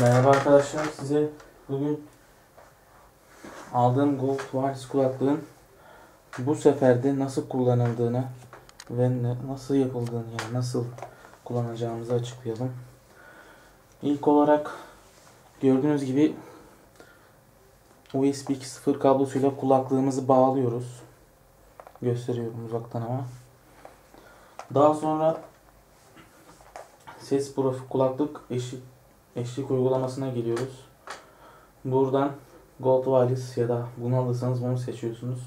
Merhaba arkadaşlar size bugün aldığım Gold Wireless kulaklığın bu seferde nasıl kullanıldığını ve nasıl yapıldığını yani nasıl kullanacağımızı açıklayalım. İlk olarak gördüğünüz gibi USB 2.0 kablosuyla kulaklığımızı bağlıyoruz. Gösteriyorum uzaktan ama. Daha sonra ses profil kulaklık eşik eşlik uygulamasına geliyoruz. Buradan Gold Wireless ya da bunu alırsanız bunu seçiyorsunuz.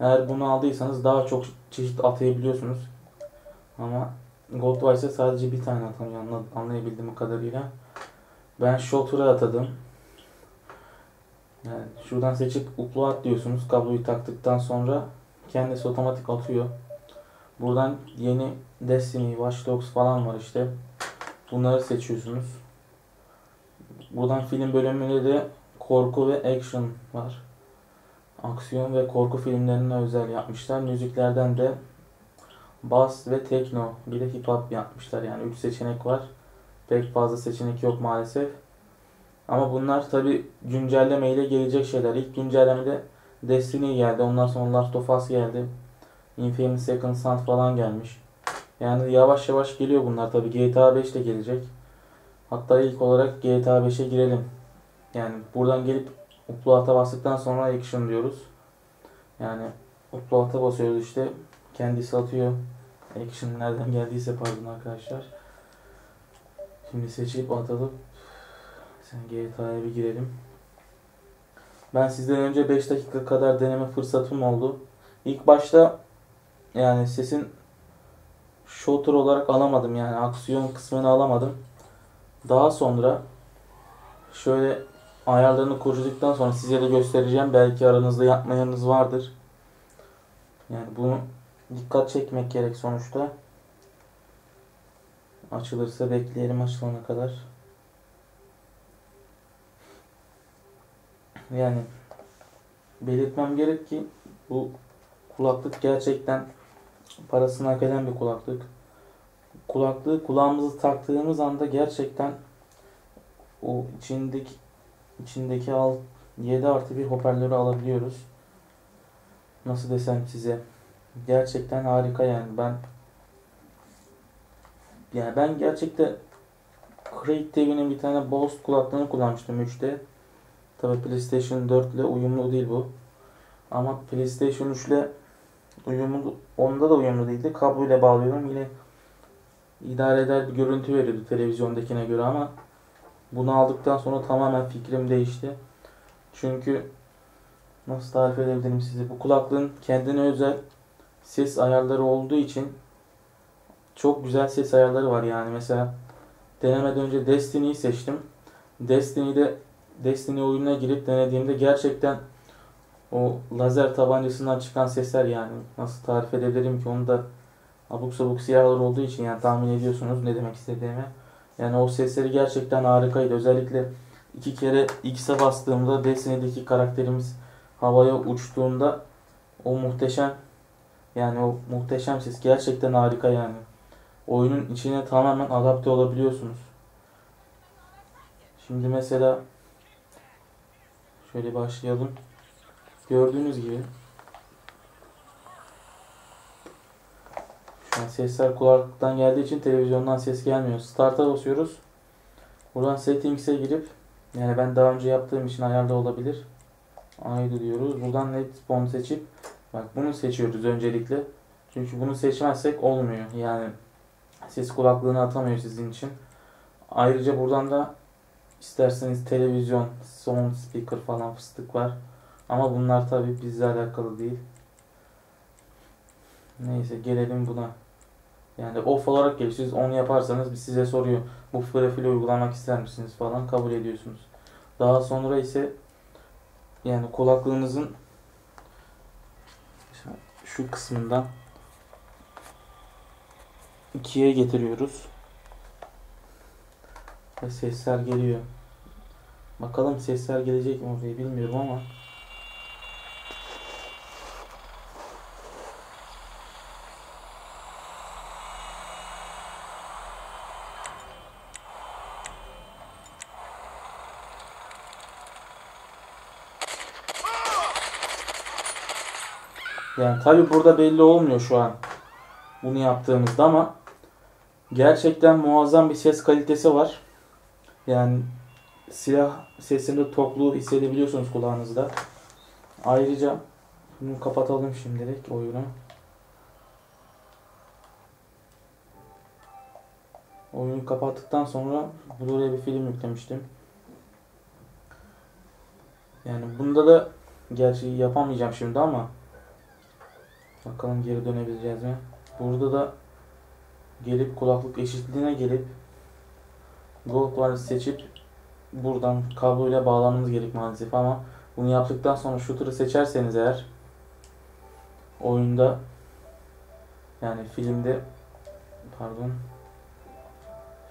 Eğer bunu aldıysanız daha çok çeşit atayabiliyorsunuz. Ama Gold Wireless'e sadece bir tane atamıyor anlayabildiğim kadarıyla. Ben Shotter'a atadım. Yani şuradan seçip upload diyorsunuz. Kabloyu taktıktan sonra kendisi otomatik atıyor. Buradan yeni Destiny, Watch Dogs falan var işte. Bunları seçiyorsunuz. Buradan film bölümünde de korku ve action var. Aksiyon ve korku filmlerine özel yapmışlar. Müziklerden de bass ve tekno bir de hip hop yapmışlar. Yani 3 seçenek var. Pek fazla seçenek yok maalesef. Ama bunlar tabi güncelleme ile gelecek şeyler. İlk güncellemede Destiny geldi. Ondan sonra Last of Us geldi. Infamous Second Son falan gelmiş. Yani yavaş yavaş geliyor bunlar tabi. GTA 5 de gelecek. Hatta ilk olarak GTA 5'e girelim. Yani buradan gelip upload'a bastıktan sonra action diyoruz. Yani upload'a basıyoruz işte. Kendisi atıyor. Action nereden geldiyse pardon arkadaşlar. Şimdi seçip atalım. Sen GTA'ya bir girelim. Ben sizden önce 5 dakika kadar deneme fırsatım oldu. İlk başta yani sesin shooter olarak alamadım yani aksiyon kısmını alamadım. Daha sonra şöyle ayarlarını kurcaladıktan sonra size de göstereceğim. Belki aranızda yapmayanınız vardır. Yani bunu dikkat çekmek gerek sonuçta. Açılırsa bekleyelim açılana kadar. Yani belirtmem gerek ki bu kulaklık gerçekten parasını hak eden bir kulaklık kulaklığı kulağımızı taktığımız anda gerçekten o içindeki içindeki al 7 artı bir hoparlörü alabiliyoruz. Nasıl desem size. Gerçekten harika yani. Ben yani ben gerçekten Create TV'nin bir tane Bose kulaklığını kullanmıştım 3'te. Tabi PlayStation 4 ile uyumlu değil bu. Ama PlayStation 3 ile uyumlu, onda da uyumlu değildi. Kablo ile bağlıyorum. Yine idare eder bir görüntü veriyordu televizyondakine göre ama bunu aldıktan sonra tamamen fikrim değişti. Çünkü nasıl tarif edebilirim size? Bu kulaklığın kendine özel ses ayarları olduğu için çok güzel ses ayarları var yani. Mesela denemeden önce Destiny'yi seçtim. Destiny'de Destiny oyununa girip denediğimde gerçekten o lazer tabancasından çıkan sesler yani nasıl tarif edebilirim ki onu da abuk sabuk siyahlar olduğu için yani tahmin ediyorsunuz ne demek istediğimi. Yani o sesleri gerçekten harikaydı. Özellikle iki kere X'e bastığımda Destiny'deki karakterimiz havaya uçtuğunda o muhteşem yani o muhteşem ses gerçekten harika yani. Oyunun içine tamamen adapte olabiliyorsunuz. Şimdi mesela şöyle başlayalım. Gördüğünüz gibi Yani sesler kulaklıktan geldiği için televizyondan ses gelmiyor. Start'a basıyoruz. Buradan settings'e girip yani ben daha önce yaptığım için ayarda olabilir. Aydı diyoruz. Buradan net bond seçip bak bunu seçiyoruz öncelikle. Çünkü bunu seçmezsek olmuyor. Yani ses kulaklığını atamıyor sizin için. Ayrıca buradan da isterseniz televizyon, sound speaker falan fıstık var. Ama bunlar tabi bizle alakalı değil. Neyse gelelim buna. Yani off olarak geliyor. Siz onu yaparsanız bir size soruyor. Bu profili uygulamak ister misiniz falan kabul ediyorsunuz. Daha sonra ise yani kulaklığınızın şu kısmından ikiye getiriyoruz. Ve sesler geliyor. Bakalım sesler gelecek mi oraya bilmiyorum ama Yani tabi burada belli olmuyor şu an bunu yaptığımızda ama gerçekten muazzam bir ses kalitesi var. Yani silah sesinde tokluğu hissedebiliyorsunuz kulağınızda. Ayrıca bunu kapatalım şimdilik oyunu. Oyunu kapattıktan sonra Blu-ray bir film yüklemiştim. Yani bunda da gerçi yapamayacağım şimdi ama bakalım geri dönebileceğiz mi? Burada da gelip kulaklık eşitliğine gelip Gold seçip buradan kabloyla bağlanmanız gerek maalesef ama bunu yaptıktan sonra shooter'ı seçerseniz eğer oyunda yani filmde pardon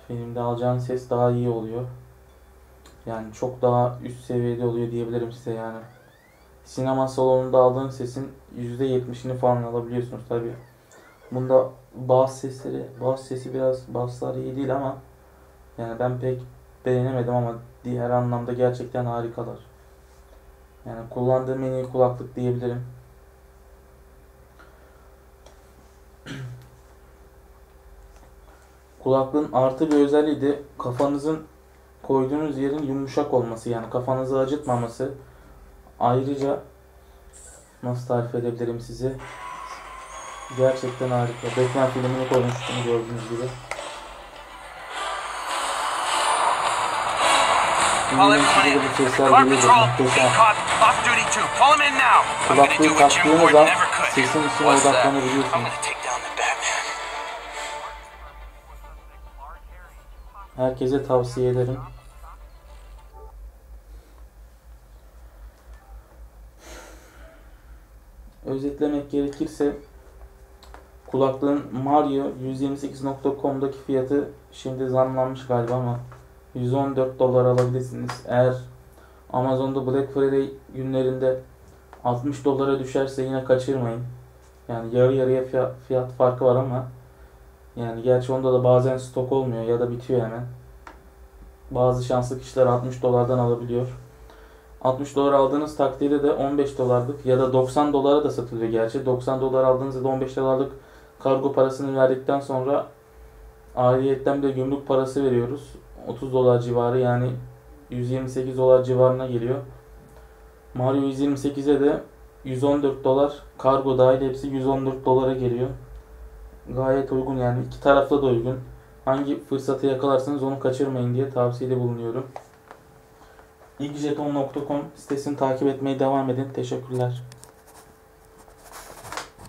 filmde alacağınız ses daha iyi oluyor. Yani çok daha üst seviyede oluyor diyebilirim size yani. Sinema salonunda aldığınız sesin %70'ini falan alabiliyorsunuz tabi. Bunda bas sesleri, bas sesi biraz baslar iyi değil ama yani ben pek beğenemedim ama diğer anlamda gerçekten harikalar. Yani kullandığım en iyi kulaklık diyebilirim. Kulaklığın artı bir özelliği de kafanızın koyduğunuz yerin yumuşak olması yani kafanızı acıtmaması. Ayrıca nasıl tarif edebilirim size? Gerçekten harika. Batman filmini koymuştum gördüğünüz gibi. Call Yine size everyone de in. bu sesler Car Özetlemek gerekirse kulaklığın Mario 128.com'daki fiyatı şimdi zamlanmış galiba ama 114 dolar alabilirsiniz. Eğer Amazon'da Black Friday günlerinde 60 dolara düşerse yine kaçırmayın. Yani yarı yarıya fiyat, fiyat farkı var ama yani gerçi onda da bazen stok olmuyor ya da bitiyor hemen. Bazı şanslı kişiler 60 dolardan alabiliyor. 60 dolar aldığınız takdirde de 15 dolarlık ya da 90 dolara da satılıyor gerçi. 90 dolar aldığınızda da 15 dolarlık kargo parasını verdikten sonra ayrıyetten bir de gümrük parası veriyoruz. 30 dolar civarı yani 128 dolar civarına geliyor. Mario 128'e de 114 dolar kargo dahil hepsi 114 dolara geliyor. Gayet uygun yani iki tarafta da uygun. Hangi fırsatı yakalarsanız onu kaçırmayın diye tavsiyede bulunuyorum. İlkjeton.com sitesini takip etmeye devam edin. Teşekkürler.